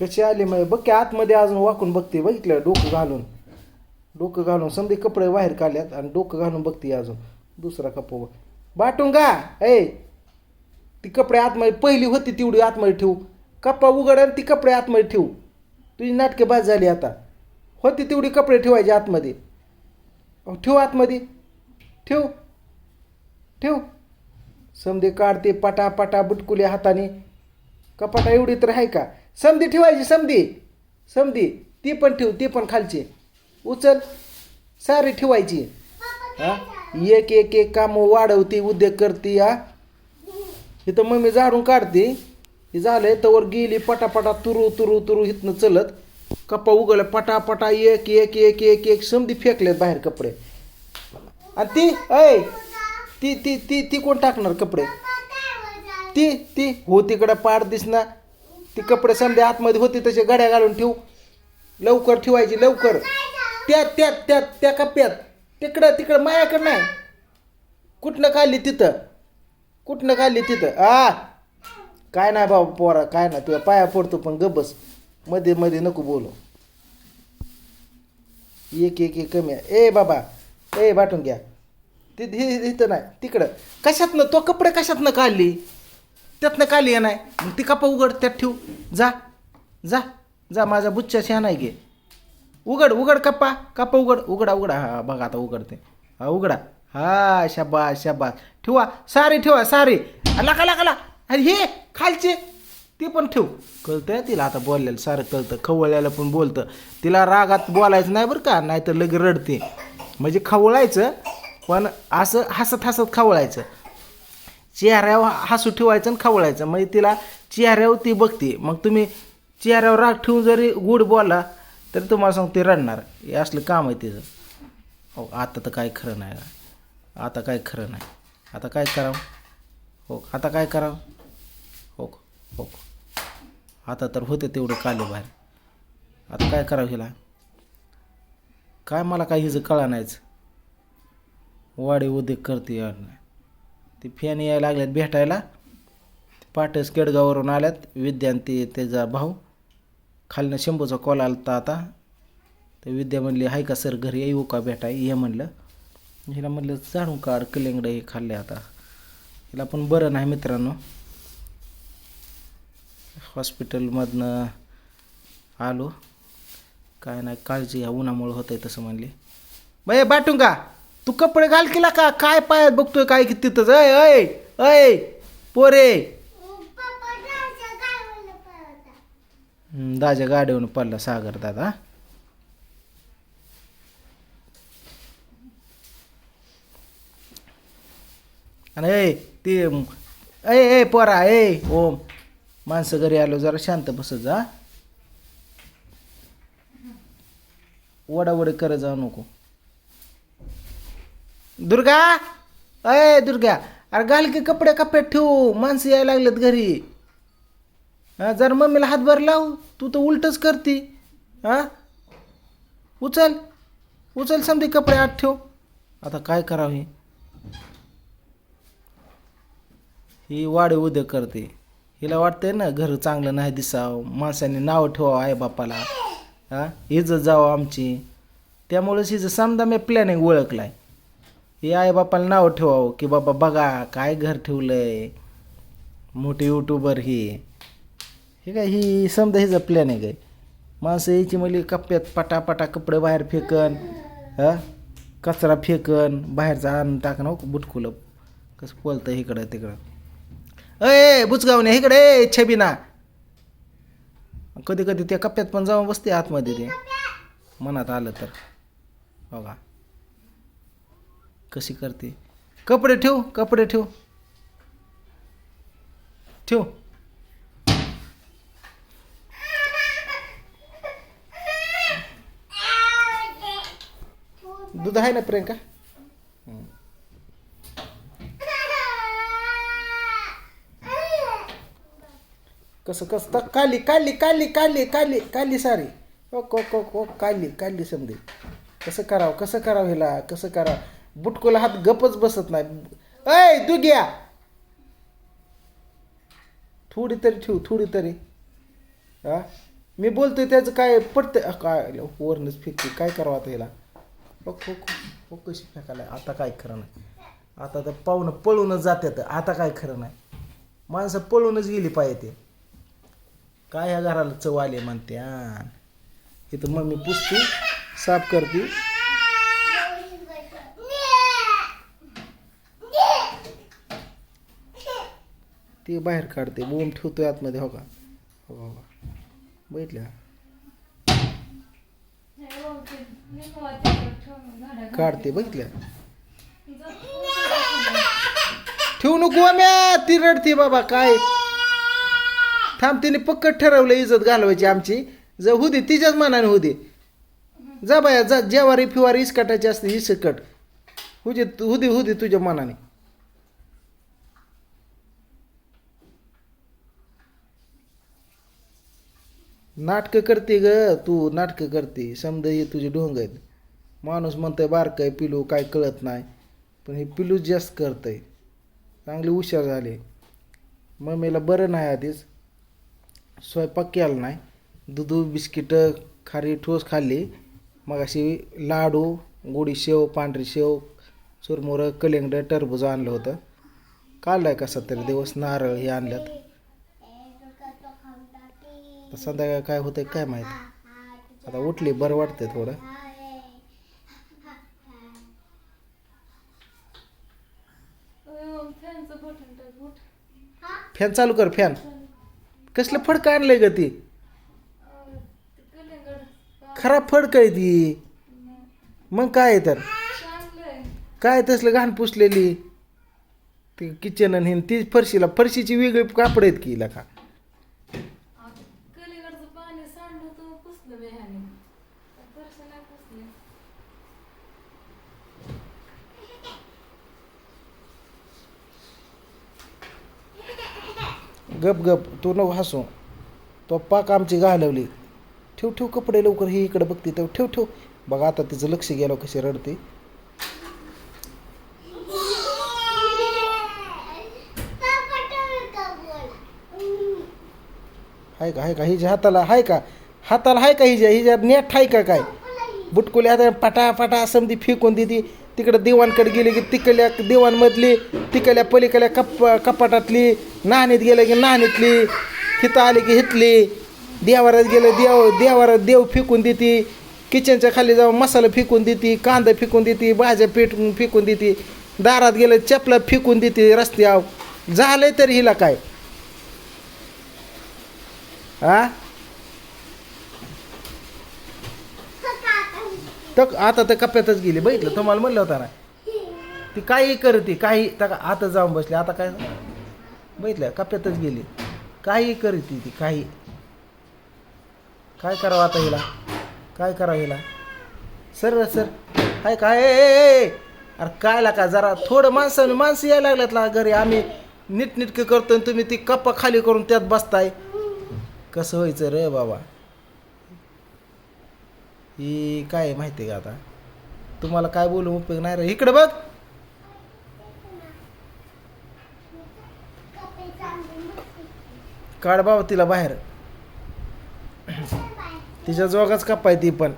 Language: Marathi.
कशी आली मग? बघ की आतमध्ये अजून वाकून बघते बघितलं डोकं घालून. डोकं घालून समजे कपडे बाहेर काढल्यात आणि डोकं घालून बघते अजून. दुसरा कप्पा बघ. बाटून का ए! ती कपडे आतमध्ये पहिली होती तेवढी आतमध्ये ठेवू. कप्पा उघड आणि ती कपडे आतमध्ये ठेवू. तुझी नाटके बाद झाली आता. होती तेवढी कपडे ठेवायचे आतमध्ये. अहो, ठेव आतमध्ये. ठेव. ठेव. समजे काढते पटा पटा बुटकुले हाताने. कपाटा एवढी तर आहे का? समधी ठेवायची समधी. समधी. ती पण ठेव ती पण खालची. उचल. सारी ठेवायची. हा? एक एक एक काम वाढवते उद्योग करते हा? इथं मम्मी झाडून काढते. हे झालंय तवर गेली पटापटा तुरू तुरू तुरू इथनं चलत. कप्पा उघडला पटापटा एक एक एक एक एक समधी फेकलेत बाहेर कपडे. आणि ती ऐ ती ती ती ती कोण टाकणार कपडे? ती ती हो तिकडं पाड दिसना. ती कपडे समजे आतमध्ये होते तसे गड्या घालून ठेवू. लवकर ठेवायची लवकर. त्या त्या त्या त्या कप्प्यात. तिकडं तिकडं मायाकडं नाही. कुठनं खाल्ली तिथं? कुठनं खाल्ली तिथं? आ! काय नाही बाबा पोरा काय नाही. तुझ्या पाया पडतो पण गबसमध्ये मध्ये नको बोलू. एक एक एक कमी आहे. ए बाबा ए वाटून घ्या. तिथं इथं नाही. तिकडं. कशातनं? तो कपडे कशातनं काढली? त्यातनं काढली आहे? नाही मग ती कपा उघड त्यात ठेवू. जा जा जा माझा बुच्चा शहा नाही घे उघड उघड कप्पा कप्पा उघड उघडा उघडा. हा बघा आता उघडते. हा उघडा. हा शाबास शाबास. ठेवा सारी ठेवा सारी. लका लाकाला अरे हे खालचे. ते पण ठेव. कळतंय तिला आता बोललेलं सारं कळतं. खवळल्याला पण बोलतं. तिला रागात बोलायचं नाही बरं का नाहीतर लगे रडते. म्हणजे खवळायचं पण असं हसत हसत खवळायचं. चेहऱ्यावर हसू ठेवायचं आणि खवळायचं. म्हणजे तिला चेहऱ्यावर ती बघते. मग तुम्ही चेहऱ्यावर राग ठेवून जरी गुड बोलला तरी तुम्हाला सांगते रडणार. हे असलं काम आहे तिचं. हो आता तर काय खरं नाही. आता काय खरं नाही. आता काय करावं? हो आता काय करावं? हो हो. आता तर होते तेवढं काले बाहेर. आता काय करावं हिला? काय मला काय हिचं कळा नाहीच वाडे उद्योग करते यार ती फॅन यायला लागल्यात भेटायला. पाटस केडगाववरून आल्यात. विद्या ते त्याचा भाऊ. खालनं शंभूचा कॉल आला होता आता. तर विद्या म्हणली हाय का सर घरी येऊ का भेटाय ये म्हणलं. हिला म्हणलं जाणू काढ कलिंगडं हे खाल्ले आता. हिला पण बरं नाही मित्रांनो. हॉस्पिटलमधनं आलो. काय नाही काळजी ह्या उन्हामुळं होतं आहे तसं म्हणली. बाय बाटून का तू कपडे घाल केला का काय पायात बघतोय काय की तिथंच? अय अय अय पोरे. दाजा गाडीवरून पडला सागर दादा. आणि ए ते ए ए पोरा ए ओम. माणसं घरी आलो जरा शांत बसत जा. वडावडी करत जाऊ नको. दुर्गा? अय दुर्गा. अरे घाल की कपडे कपड्यात ठेवू. माणसं यायला लागलेत घरी. हा जर मम्मीला हातभार लाव तू तर उलटच करते. हां? उचल. उचल समधी कपडे आत ठेव. आता काय करावं हे? ही वाढ उद्या करते. हिला वाटतंय ना घर चांगलं नाही दिसावं. माणसाने नाव ठेवावं आई बापाला. हा? हिजं जावं आमची. त्यामुळेच हिचं समजा मी प्लॅनिंग ओळखलाय. हे आई बापाला नाव ठेवावं की बाबा बघा काय घर ठेवलंय. मोठे यूट्यूबर ही. हे काय ही समजा हिचा प्लॅन आहे माणसं यायची मुली कप्प्यात पटापटा कपडे बाहेर फेकन हा? कचरा फेकन बाहेरचा आणून टाकणं हो, बुटकुलं कसं बोलतं इकडं तिकडं. अय बुचगावणे इकडे ए, छबिना. कधी कधी त्या कप्प्यात पण जाऊन बसते आतमध्ये ते. मनात आलं तर. बघा. कशी करते? कपडे ठेव कपडे ठेव. ठेव. दूध आहे ना प्रियंका? कसं कसं? तर काली काली काली काली काली काली सारी. ओ को को को काली काली समजे कसं करावं कसं करावं हिला? कसं करावं? बुटकोला हात गपच बसत नाही. अय तू घ्या. थोडी तरी ठेवू थोडी तरी. हा? मी बोलतोय त्याचं काय पडतं काय वरणच फेकते. काय करावं आता याला हो हो कशी फेकायला. आता काय खरं नाही. आता तर पाहुणं पळूनच जात्यात. आता काय खरं नाही. माणसं पळूनच गेली पाहिजे. ते काय ह्या घराला चव आली म्हणते हा? इथं मम्मी पुसते साफ करते. ते बाहेर काढते बोंब आहे आतमध्ये हो का? हो हो हो. काढते बघितल्या ठेवू नको म्या ती रडते बाबा काय? थांब तिने पक्कट ठरवलं इज्जत घालवायची आमची. जर होऊ दे तिच्याच मनाने होऊ दे. जा बाया जा जेवारी फिवारी इसकटाची असते इसकट होऊ दे हुदे होऊ दे तुझ्या मनाने. नाटकं करते ग तू नाटकं करते. समजा हे तुझे ढोंग आहेत. माणूस म्हणतंय बारकं आहे पिलू काय कळत नाही. पण हे पिलू जास्त करतंय. चांगली हुशार झाले. मम्मीला बरं नाही आधीच. स्वयंपाक केला नाही. दूध बिस्किटं खारी ठोस खाल्ली. मग अशी लाडू गोडी शेव पांढरी शेव चुरमुरं कलिंगड टरबूज आणलं होतं. काढलाय कसा तरी दिवस नारळ हे आणल्यात. संध्याकाळ संध्याकाळी काय होतंय काय माहिती? आता उठली बरं वाटतंय थोडं. फॅन चालू कर फॅन कसलं फडकं आणलंय ग ती? खराब फडकं आहे ती. मग काय आहे तर? काय तसलं घाण पुसलेली? ती किचन आणि ती फरशीला फरशीची वेगळी कापड आहेत की का कलिंगडचं पाणी सांडलं तर पुसलं मी ह्याने परत नाही पुसले गप गप तू हसू. तो पाक आमची घालवली. ठेव ठेव कपडे लवकर ही इकडे बघते तर ठेव ठेव. बघा आता तिचं लक्ष गेलं कशी रडते. हाय का हाय का हिच्या हाताला हाय का? हाताला हाय का हिच्या? हिच्या नेट हाय का काय? बुटकुल्या आता पटा पटा समधी फेकून देते. तिकडं देवांकडे गेली की तिकडल्या देवांमधली तिकडल्या पलीकडल्या कप कपाटातली. नाणीत गेलं की नाणीतली हिथं आली की हितली. देवारात गेलं देव देवारात देव फेकून देते. किचनच्या खाली जाऊन मसाला फेकून देते कांदा फेकून देते भाज्या पेट फेकून देते. दारात गेलं चपला फेकून देते रस्त्यावर. झालंय तरी हिला काय? आ? तर आता तर कप्प्यातच गेली. बघितलं तुम्हाला म्हणलं होतं ना. ती काही करते काही तर आता जाऊन बसली. आता काय बघितलं कप्प्यातच गेली. काही करते ती काही. काय करावं आता हिला? काय करावं हिला? Sir sir. काय काय अरे काय का? जरा थोडं माणसाने माणसं यायला लागल्यात ला घरी. आम्ही नीटनिटकं करतो आणि तुम्ही ती कप्पा खाली करून त्यात बसताय. कसं व्हायचं रे बाबा? ही काय आहे माहिती आहे का आता? तुम्हाला काय बोलून उपयोग नाही रे? इकडे बघ. काढ बाबा तिला बाहेर. तिच्या जोगाच कप्पा आहे ती पण.